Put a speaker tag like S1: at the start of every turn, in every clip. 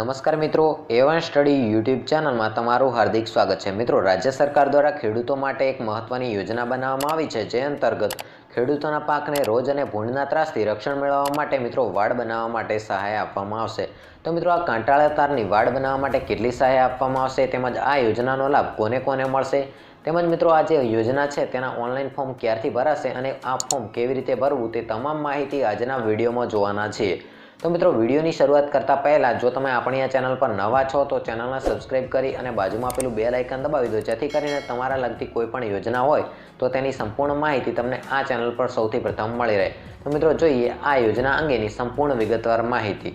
S1: નમસ્કાર મિત્રો એવન study YouTube ચેનલમાં તમારું હાર્દિક સ્વાગત છે. મિત્રો, રાજ્ય સરકાર દ્વારા ખેડૂતો માટે એક મહત્વની યોજના બનાવવામાં આવી છે, જે અંતર્ગત ખેડૂતોના પાકને રોજ અને ભૂંડના ત્રાસથી રક્ષણ મેળવવા માટે મિત્રો વાડ બનાવવા માટે સહાય આપવામાં આવશે. તો મિત્રો, આ કાંટાળા તારની વાડ બનાવવા માટે કેટલી સહાય આપવામાં આવશે? તેમજ આ યોજનાનો લાભ કોને કોને મળશે? તેમજ મિત્રો, આ જે યોજના છે, તેના ઓનલાઈન ફોર્મ ક્યારથી ભરાશે અને આ ફોર્મ કેવી રીતે ભરવું તે તમામ માહિતી આજના વિડીયોમાં જોવાના છીએ. તો મિત્રો, વિડીયોની શરૂઆત કરતા પહેલાં, જો તમે આપણી આ ચેનલ પર નવા છો, તો ચેનલને સબસ્ક્રાઇબ કરી અને બાજુમાં પેલું બે લાઇકન દબાવી દો. જેથી કરીને તમારા લગતી કોઈ પણ યોજના હોય, તો તેની સંપૂર્ણ માહિતી તમને આ ચેનલ પર સૌથી પ્રથમ મળી રહે. તો મિત્રો, જોઈએ આ યોજના અંગેની સંપૂર્ણ વિગતવાર માહિતી.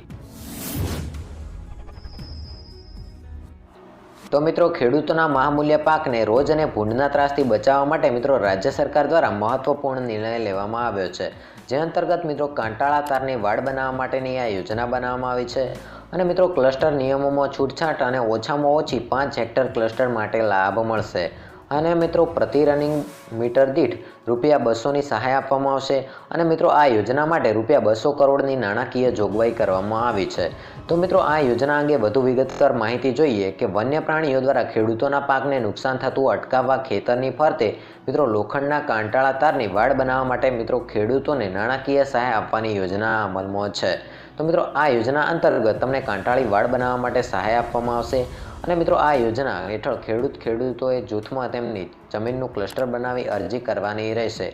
S1: તો મિત્રો, ખેડૂતોના મહામૂલ્ય પાકને રોજ અને ભૂંડના ત્રાસથી બચાવવા માટે મિત્રો, રાજ્ય સરકાર દ્વારા મહત્વપૂર્ણ નિર્ણય લેવામાં આવ્યો છે. જે અંતર્ગત મિત્રો કાંટાળા તારની વાડ બનાવવા માટેની આ યોજના બનાવવામાં આવી છે. અને મિત્રો ક્લસ્ટર નિયમોમાં છૂટછાટ અને ઓછામાં ઓછી પાંચ હેક્ટર ક્લસ્ટર માટે લાભ મળશે. અને મિત્રો પ્રતિ રનિંગ મીટર દીઠ રૂપિયા બસોની સહાય આપવામાં આવશે અને મિત્રો આ યોજના માટે રૂપિયા બસો કરોડની નાણાકીય જોગવાઈ કરવામાં આવી છે. તો મિત્રો આ યોજના અંગે વધુ વિગતવાર માહિતી જોઈએ કે વન્ય પ્રાણીઓ દ્વારા ખેડૂતોના પાકને નુકસાન થતું અટકાવવા ખેતરની ફરતે મિત્રો લોખંડના કાંટાળા તારની વાડ બનાવવા માટે મિત્રો ખેડૂતોને નાણાકીય સહાય આપવાની યોજના અમલમાં છે. તો મિત્રો આ યોજના અંતર્ગત તમને કાંટાળી વાડ બનાવવા માટે સહાય આપવામાં આવશે અને મિત્રો આ યોજના હેઠળ ખેડૂત ખેડૂતોએ જૂથમાં તેમની જમીનનું ક્લસ્ટર બનાવી અરજી કરવાની રહેશે.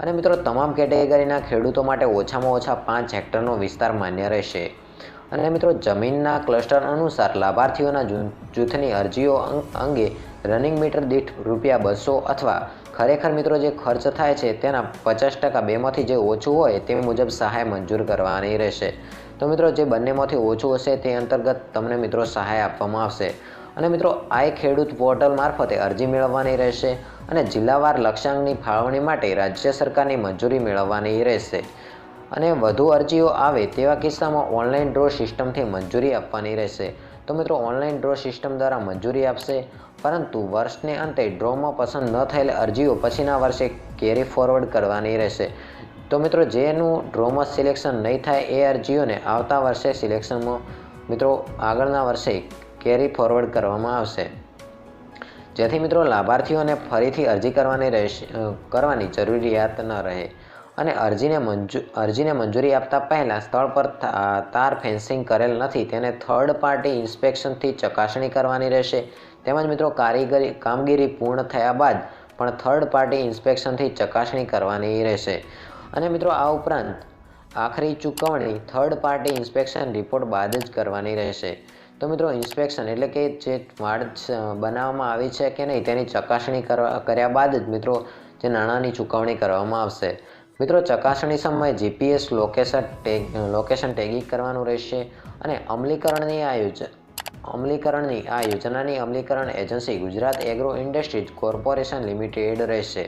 S1: અને મિત્રો તમામ કેટેગરીના ખેડૂતો માટે ઓછામાં ઓછા પાંચ હેક્ટરનો વિસ્તાર માન્ય રહેશે. અને મિત્રો જમીનના ક્લસ્ટર અનુસાર લાભાર્થીઓના જૂથની અરજીઓ અંગે રનિંગ મીટર દીઠ રૂપિયા બસો અથવા ખરેખર મિત્રો જે ખર્ચ થાય છે તેના પચાસ ટકા બેમાંથી જે ઓછું હોય તે મુજબ સહાય મંજૂર કરવાની રહેશે. તો મિત્રો જે બંનેમાંથી ઓછું હશે તે અંતર્ગત તમને મિત્રો સહાય આપવામાં આવશે. અને મિત્રો આ ખેડૂત પોર્ટલ મારફતે અરજી મેળવવાની રહેશે અને જિલ્લાવાર લક્ષ્યાંકની ફાળવણી માટે રાજ્ય સરકારની મંજૂરી મેળવવાની રહેશે. અને વધુ અરજીઓ આવે તેવા કિસ્સામાં ઓનલાઈન ડ્રો સિસ્ટમથી મંજૂરી આપવાની રહેશે. તો મિત્રો ઓનલાઈન ડ્રો સિસ્ટમ દ્વારા મંજૂરી આપશે. પરંતુ વર્ષને અંતે ડ્રોમાં પસંદ ન થયેલ અરજીઓ પછીના વર્ષે કેરી ફોરવર્ડ કરવાની રહેશે. તો મિત્રો, જેનું ડ્રોમાં સિલેક્શન નહીં થાય એ અરજીઓને આવતા વર્ષે સિલેક્શનમાં મિત્રો, આગળના વર્ષે કેરી ફોરવર્ડ કરવામાં આવશે. જેથી મિત્રો, લાભાર્થીઓને ફરીથી અરજી કરવાની રહેશે કરવાની જરૂરિયાત ન રહે. અને અરજીને મંજૂ, અરજીને મંજૂરી આપતા પહેલાં સ્થળ પર તાર ફેન્સિંગ કરેલ નથી. તેને થર્ડ પાર્ટી ઇન્સ્પેક્શનથી ચકાસણી કરવાની રહેશે. તેમજ મિત્રો, કારીગરી, કામગીરી પૂર્ણ થયા બાદ પણ થર્ડ પાર્ટી ઇન્સ્પેક્શનથી ચકાસણી કરવાની રહેશે. અને મિત્રો, આ ઉપરાંત આખરી ચૂકવણી થર્ડ પાર્ટી ઇન્સ્પેક્શન રિપોર્ટ બાદ જ કરવાની રહેશે. તો મિત્રો ઇન્સ્પેક્શન એટલે કે જે વાડ બનાવવામાં આવી છે કે નહીં, તેની ચકાસણી કરવા, કર્યા બાદ જ મિત્રો, જે નાણાંની ચૂકવણી કરવામાં આવશે. મિત્રો, ચકાસણી સમયે GPS location tag location tagging કરવાનું રહેશે અને અમલીકરણની આ યોજના અમલીકરણની, આ યોજનાની અમલીકરણ agency Gujarat agro industries corporation limited રહેશે.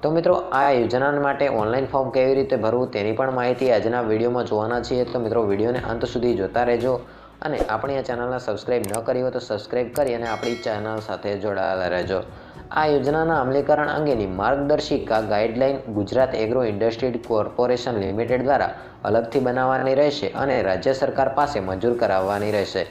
S1: તો મિત્રો, આ યોજના માટે ઓનલાઈન ફોર્મ કેવી રીતે ભરવું તેની પણ માહિતી આજના વિડીયોમાં જોવાના છીએ. તો મિત્રો, વિડીયોને અંત સુધી જોતા રહેજો અને આપણી આ ચેનલને સબસ્ક્રાઈબ ન કરી હોય તો સબસ્ક્રાઈબ કરી અને આપણી ચેનલ સાથે જોડાયેલા રહેજો. આ યોજનાના અમલીકરણ અંગેની માર્ગદર્શિકા guideline Gujarat agro industry corporation limited દ્વારા અલગથી બનાવવાની રહેશે અને રાજ્ય સરકાર પાસે મંજૂર કરાવવાની રહેશે.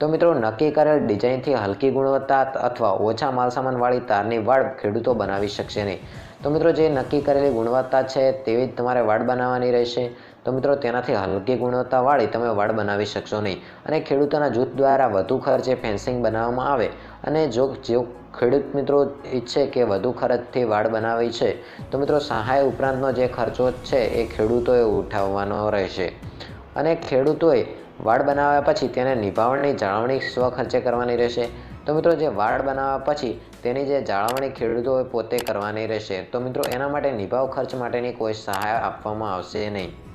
S1: તો મિત્રો, નક્કી કરેલ ડિઝાઇનથી હલકી ગુણવત્તા અથવા ઓછા માલસામાનવાળી તારની વાડ ખેડૂતો બનાવી શકશે નહીં. તો મિત્રો, જે નક્કી કરેલી ગુણવત્તા છે તેવી જ તમારે વાડ બનાવવાની રહેશે. તો મિત્રો, તેનાથી હલકી ગુણવત્તાવાળી તમે વાડ બનાવી શકશો નહીં. અને ખેડૂતોના જૂથ દ્વારા વધુ ખર્ચે ફેન્સિંગ બનાવવામાં આવે. અને જો જો ખેડૂત મિત્રો ઈચ્છે કે વધુ ખર્ચથી વાડ બનાવી છે, તો મિત્રો, સહાય ઉપરાંતનો જે ખર્ચો છે એ ખેડૂતોએ ઉઠાવવાનો રહેશે. અને ખેડૂતોએ વાડ બનાવ્યા પછી તેને નિભાવણની જાળવણી સ્વખર્ચે કરવાની રહેશે. તો મિત્રો, જે વાડ બનાવ્યા પછી તેની જે જાળવણી ખેડૂતોએ પોતે કરવાની રહેશે. તો મિત્રો, એના માટે નિભાવ ખર્ચ માટેની કોઈ સહાય આપવામાં આવશે નહીં.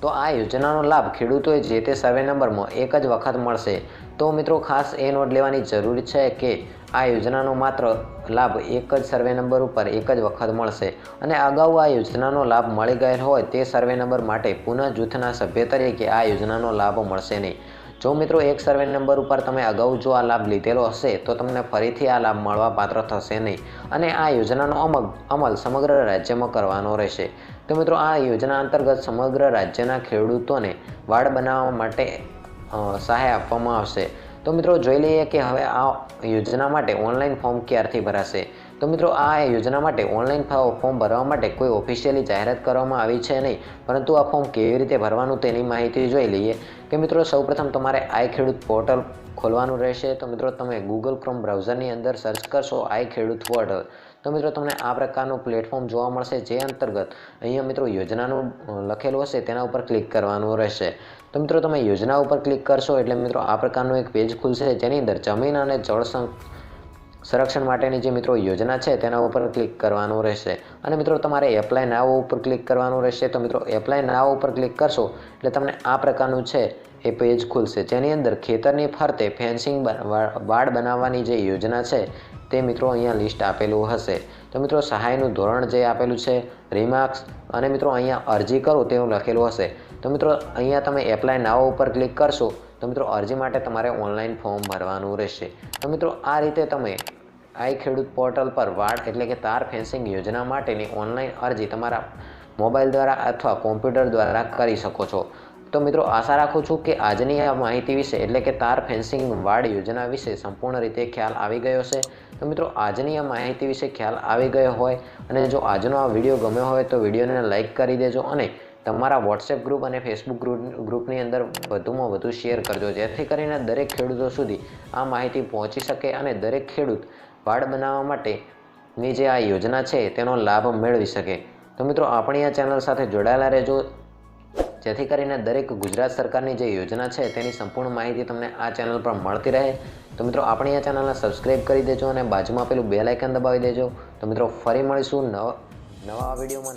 S1: તો આ યોજનાનો લાભ ખેડૂતોએ જે તે સર્વે નંબરમાં એક જ વખત મળશે. તો મિત્રો, ખાસ એ નોંધ લેવાની જરૂર છે કે આ યોજનાનો માત્ર લાભ એક જ સર્વે નંબર ઉપર એક જ વખત મળશે અને અગાઉ આ યોજનાનો લાભ મળી ગયેલ હોય તે સર્વે નંબર માટે પુનઃ જૂથના સભ્ય તરીકે આ યોજનાનો લાભ મળશે નહીં. જો મિત્રો એક સર્વે નંબર ઉપર તમે અગાઉ જો આ લાભ લીધેલો હશે, તો તમને ફરીથી આ લાભ મળવા પાત્ર થશે નહીં. અને આ યોજનાનો અમલ અમલ સમગ્ર રાજ્યમાં કરવાનો રહેશે. તો મિત્રો, આ યોજના અંતર્ગત સમગ્ર રાજ્યના ખેડૂતોને વાડ બનાવવા માટે સહાય આપવામાં આવશે. તો મિત્રો જોઈ લઈએ કે હવે આ યોજના માટે ઓનલાઈન ફોર્મ ક્યારથી ભરાશે? તો મિત્રો આ યોજના માટે ઓનલાઈન ફોર્મ ભરવા માટે કોઈ ઓફિશિયલી જાહેરાત કરવામાં આવી છે નહીં. પરંતુ આ ફોર્મ કેવી રીતે ભરવાનું તેની માહિતી જોઈ લઈએ. કે મિત્રો સૌપ્રથમ તમારે આઈ ખેડૂત પોર્ટલ ખોલવાનું રહેશે. તો મિત્રો તમે ગૂગલ ક્રોમ બ્રાઉઝરની અંદર સર્ચ કરશો આઈ ખેડૂત પોર્ટલ તો મિત્રો તમને આ પ્રકારનું પ્લેટફોર્મ જોવા મળશે જે અંતર્ગત અહીંયા મિત્રો યોજનાનું લખેલું હશે તેના ઉપર ક્લિક કરવાનું રહેશે. તો મિત્રો તમે યોજના ઉપર ક્લિક કરશો એટલે મિત્રો આ પ્રકારનું એક પેજ ખુલશે જેની અંદર જમીન અને જળ સંરક્ષણ માટેની જે મિત્રો યોજના છે તેના ઉપર ક્લિક કરવાનું રહેશે. અને મિત્રો તમારે એપ્લાય નાવ ઉપર ક્લિક કરવાનું રહેશે. તો મિત્રો એપ્લાય નાવ ઉપર ક્લિક કરશો એટલે તમને આ પ્રકારનું છે એ પેજ ખુલશે. જેની અંદર ખેતરની ફરતે ફેન્સિંગ વાડ બનાવવાની જે યોજના છે તે મિત્રો અહીંયા લિસ્ટ આપેલું હશે. તો મિત્રો સહાયનું ધોરણ જે આપેલું છે રિમાર્ક્સ અને મિત્રો અહીંયા અરજી કરો તેવું લખેલું હશે. તો મિત્રો અહીંયા તમે એપ્લાય નાવ ઉપર ક્લિક કરશો, તો મિત્રો અરજી માટે તમારે ઓનલાઈન ફોર્મ ભરવાનું રહેશે. તો મિત્રો આ રીતે તમે આઈ ખેડૂત પોર્ટલ પર વાડ એટલે કે તાર ફેન્સિંગ યોજના માટેની ઓનલાઈન અરજી તમારા મોબાઈલ દ્વારા અથવા કોમ્પ્યુટર દ્વારા કરી શકો છો. તો મિત્રો, આશા રાખું છું કે આજની આ માહિતી વિશે, એટલે કે તાર ફેન્સિંગ વાડ યોજના વિશે સંપૂર્ણ રીતે ખ્યાલ આવી ગયો છે તો મિત્રો, આજની આ માહિતી વિશે ખ્યાલ આવી ગયો હોય અને જો આજનો આ વીડિયો ગમ્યો હોય તો વિડીયોને લાઇક કરી દેજો અને તમારા વોટ્સએપ ગ્રુપ અને ફેસબુક ગ્રુપ, ગ્રુપની અંદર વધુમાં વધુ શેર કરજો, જેથી કરીને દરેક ખેડૂતો સુધી આ માહિતી પહોંચી શકે અને દરેક ખેડૂત વાડ બનાવવા માટેની જે આ યોજના છે, તેનો લાભ મેળવી શકે. તો મિત્રો, આપણી આ ચેનલ સાથે જોડાયેલા રહેજો. જેથી કરીને દરેક ગુજરાત સરકારની જે યોજના છે તેની સંપૂર્ણ માહિતી તમને આ ચેનલ પર મળતી રહે. તો મિત્રો, આપણી આ ચેનલને સબસ્ક્રાઈબ કરી દેજો અને બાજુમાં પેલું બે લાઇકન દબાવી દેજો. તો મિત્રો, ફરી મળીશું નવા નવા વિડીયોમાં.